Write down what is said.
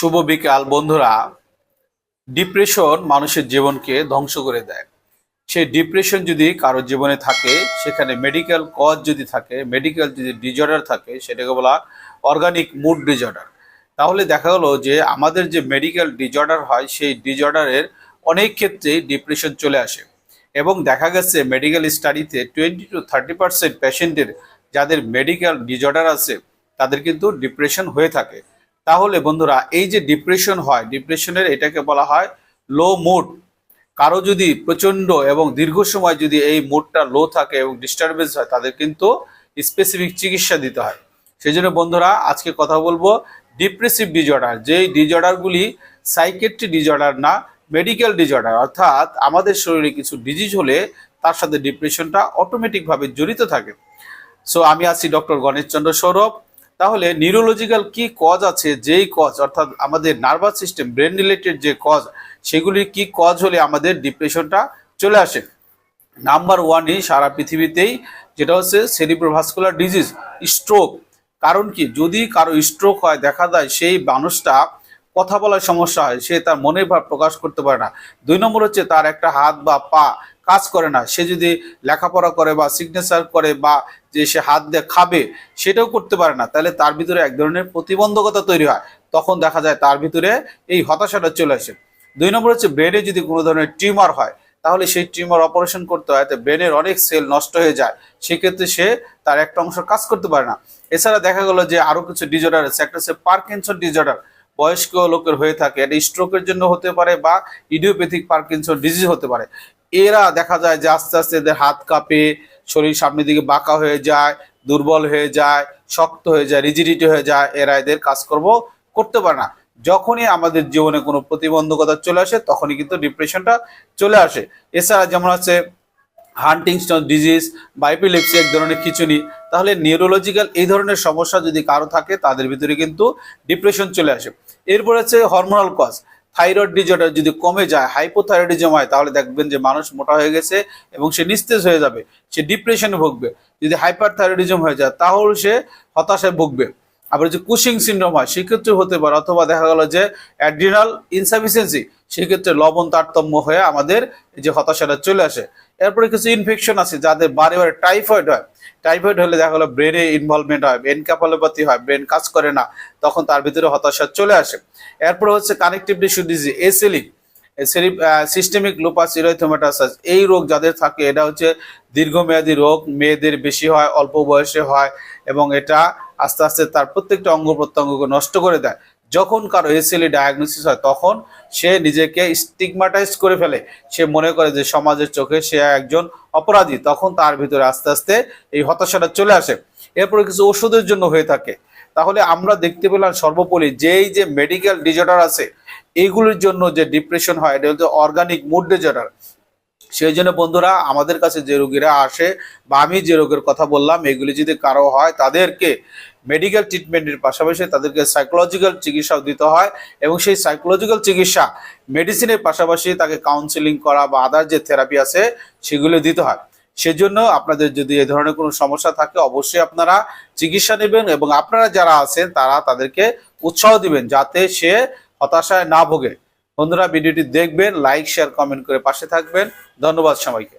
শুভ বিকাল, বন্ধুরা। ডিপ্রেশন মানুষের জীবনকে ধ্বংস করে দেয়। সেই ডিপ্রেশন যদি কারোর জীবনে থাকে, সেখানে মেডিকেল কজ যদি থাকে, মেডিকেল যদি ডিজর্ডার থাকে, সেটাকে বলা অর্গানিক মুড ডিজর্ডার তাহলে দেখা গেলো যে, আমাদের যে মেডিকেল ডিজর্ডার হয়, সেই ডিজর্ডারের অনেক ক্ষেত্রেই ডিপ্রেশন চলে আসে। এবং দেখা গেছে, মেডিকেল স্টাডিতে টোয়েন্টি টু থার্টি পার্সেন্ট পেশেন্টের যাদের মেডিকেল ডিজর্ডার আছে, তাদের কিন্তু ডিপ্রেশন হয়ে থাকে। তাহলে বন্ধুরা, এই যে ডিপ্রেশন হয় ডিপ্রেশনের এটাকে বলা হয় লো মুড কারও যদি প্রচণ্ড এবং দীর্ঘ সময় যদি এই মুডটা লো থাকে এবং ডিস্টারবেন্স হয়, তাদের কিন্তু স্পেসিফিক চিকিৎসা দিতে হয়। সেই জন্য বন্ধুরা, আজকে কথা বলব ডিপ্রেসিভ ডিজর্ডার যেই ডিজর্ডারগুলি সাইকেট্রি ডিজর্ডার না মেডিকেল ডিজর্ডার অর্থাৎ আমাদের শরীরে কিছু ডিজিজ হলে তার সাথে ডিপ্রেশনটা অটোমেটিকভাবে জড়িত থাকে। সো আমি আছি ডক্টর গণেশচন্দ্র সৌরভ। তাহলে নিউরোলজিক্যাল কি কজ আছে? যেই কজ অর্থাৎ আমাদের নার্ভাস সিস্টেম ব্রেন রিলেটেড যে কজ সেগুলি কি কজ হলে আমাদের ডিপ্রেশনটা চলে আসে? নাম্বার ওয়ানই সারা পৃথিবীতেই যেটা হচ্ছে সেরিব্রোভাস্কুলার ডিজিজ স্ট্রোক কারণ কি? যদি কারও স্ট্রোক হয়, দেখা যায় সেই মানুষটা কথা বলার সমস্যা হয়, সে তার মনের ভাব প্রকাশ করতে পারে না। দুই নম্বর হচ্ছে তার একটা হাত বা পা কাজ করে না, সে যদি লেখাপড়া করে বা সিগনেচার করে বা যে সে হাত দিয়ে খাবে, সেটাও করতে পারে না। তাহলে তার ভিতরে এক ধরনের প্রতিবন্ধকতা তৈরি হয়। তখন দেখা যায় তার ভিতরে এই হতাশাটা চলে আসে। দুই নম্বর হচ্ছে ব্রেনে যদি কোনো ধরনের টিউমার হয়, তাহলে সেই টিউমার অপারেশন করতে হয় ব্রেনের অনেক সেল নষ্ট হয়ে যায়। সেক্ষেত্রে সে তার একটা অংশ কাজ করতে পারে না। এছাড়া দেখা গেল যে আরও কিছু ডিজর্ডার আছে, একটা হচ্ছে পার্কিনসন ডিজর্ডার বয়স্ক লোকের হয়ে থাকে, এটা স্ট্রোকের জন্য হতে পারে বা ইডিওপ্যাথিক পার্কিনসন ডিজিজ হতে পারে। এরা দেখা যায় যে আস্তে আস্তে এদের হাত কাঁপে, শরীর সামনের দিকে বাঁকা হয়ে যায়, দুর্বল হয়ে যায়, শক্ত হয়ে যায়, রিজিডিটি হয়ে যায়, এরা এদের কাজকর্ম করতে পারে না। যখনই আমাদের জীবনে কোনো প্রতিবন্ধকতা চলে আসে, তখনই কিন্তু ডিপ্রেশনটা চলে আসে। এছাড়া যেমন আছে হান্টিংস্টন ডিজিজ বাইপিলেপসি এক ধরনের খিচুনি, তাহলে নিউরোলজিক্যাল এই ধরনের সমস্যা যদি কারও থাকে, তাদের ভিতরে কিন্তু ডিপ্রেশন চলে আসে। এরপর আছে হরমোনাল কজ থাইরয়েড ডিজর্ডার যদি কমে যায়, হাইপোথাইরয়েডিজম হয়, তাহলে দেখবেন যে মানুষ মোটা হয়ে গেছে এবং সে নিস্তেজ হয়ে যাবে, সে ডিপ্রেশনে ভুগবে। যদি হাইপার থাইরয়েডিজম হয়ে যায়, তাহলে সে হতাশায় ভুগবে। আবার যে কুশিং সিন্ড্রোম হয় সেক্ষেত্রে হতে পারে, অথবা দেখা গেল যে অ্যাড্রিনাল ইনসাফিসিয়েন্সি, সেক্ষেত্রে লবণ তারতম্য হয়ে আমাদের যে হতাশাটা চলে আসে। এরপরে কিছু ইনফেকশন আছে যাদের বারে বারে টাইফয়েড হয়। টাইফয়েড হলে দেখা গেলো ব্রেনে ইনভলভমেন্ট হয় ব্রেন ক্যাপালোপ্যাথি হয় ব্রেন কাজ করে না, তখন তার ভিতরে হতাশা চলে আসে। এরপরে হচ্ছে কানেকটিভ টিস্যু ডিজিজ এসিলিক সিস্টেমিক লুপাস ইরোথোমেটাসাস এই রোগ যাদের থাকে, এটা হচ্ছে দীর্ঘমেয়াদী রোগ, মেয়েদের বেশি হয়, অল্প বয়সে হয়, এবং এটা আস্তে আস্তে তার প্রত্যেকটা অঙ্গ প্রত্যঙ্গকে নষ্ট করে দেয়। যখন কারও এসিএলি ডায়াগনোসিস হয়, তখন সে নিজেকে স্টিগমাটাইজ করে ফেলে। সে মনে করে যে সমাজের চোখে সে একজন অপরাধী। তখন তার ভিতরে আস্তে আস্তে এই হতাশাটা চলে আসে। এরপরে কিছু ওষুধের জন্য হয়ে থাকে। তাহলে আমরা দেখতে পেলাম সর্বোপরি যেই যে মেডিকেল ডিজর্ডার আছে এইগুলির জন্য যে ডিপ্রেশন হয়, এটা হচ্ছে অর্গানিক মুড ডিজর্ডার সেই জন্য বন্ধুরা, আমাদের কাছে যে রোগীরা আসে বা আমি যে রোগের কথা বললাম, এগুলি যদি কারও হয়, তাদেরকে মেডিকেল ট্রিটমেন্টের পাশাপাশি তাদেরকে সাইকোলজিক্যাল চিকিৎসাও দিতে হয় এবং সেই সাইকোলজিক্যাল চিকিৎসা মেডিসিনের পাশাপাশি তাকে কাউন্সিলিং করা বা আদার যে থেরাপি আছে, সেগুলো দিতে হয়। সেজন্য আপনাদের যদি এ ধরনের কোনো সমস্যা থাকে, অবশ্যই আপনারা চিকিৎসা নেবেন এবং আপনারা যারা আছেন, তারা তাদেরকে উৎসাহ দিবেন যাতে সে হতাশায় না ভোগে। বন্ধুরা ভিডিওটি দেখবেন লাইক শেয়ার কমেন্ট করে পাশে থাকবেন। ধন্যবাদ সবাইকে।